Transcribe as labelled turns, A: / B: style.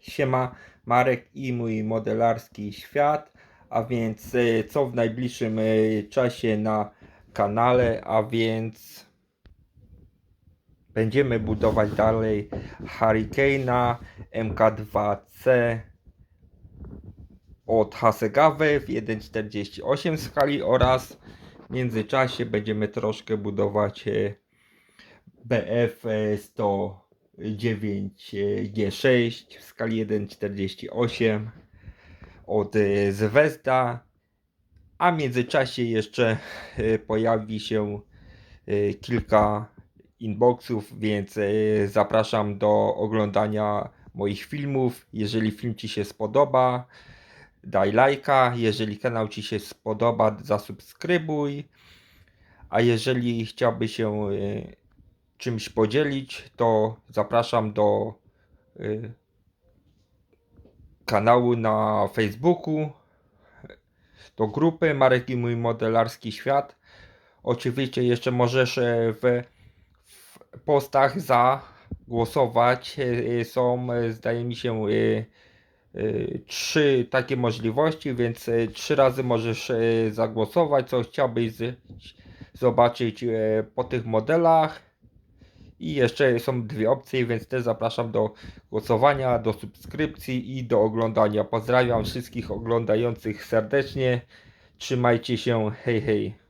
A: Siema, Marek i mój modelarski świat, a więc y, co w najbliższym y, czasie na kanale, a więc będziemy budować dalej Hurricane'a MK2C od Hasegawy w 1.48 skali oraz w międzyczasie będziemy troszkę budować y, BF 100 9G6 w skali 1,48 od e, Zvezda, A w międzyczasie jeszcze e, pojawi się e, kilka inboxów, więc zapraszam do oglądania moich filmów. Jeżeli film Ci się spodoba, daj lajka. Jeżeli kanał Ci się spodoba, zasubskrybuj. A jeżeli chciałby się czymś podzielić, to zapraszam do y, kanału na Facebooku, do grupy Marek i mój modelarski świat. Oczywiście jeszcze możesz e, w, w postach zagłosować. E, Są, e, zdaje mi się, e, trzy takie możliwości, więc trzy razy możesz zagłosować, co chciałbyś zobaczyć po tych modelach. I jeszcze są dwie opcje, więc też zapraszam do głosowania, do subskrypcji i do oglądania. Pozdrawiam wszystkich oglądających serdecznie. Trzymajcie się. Hej, hej.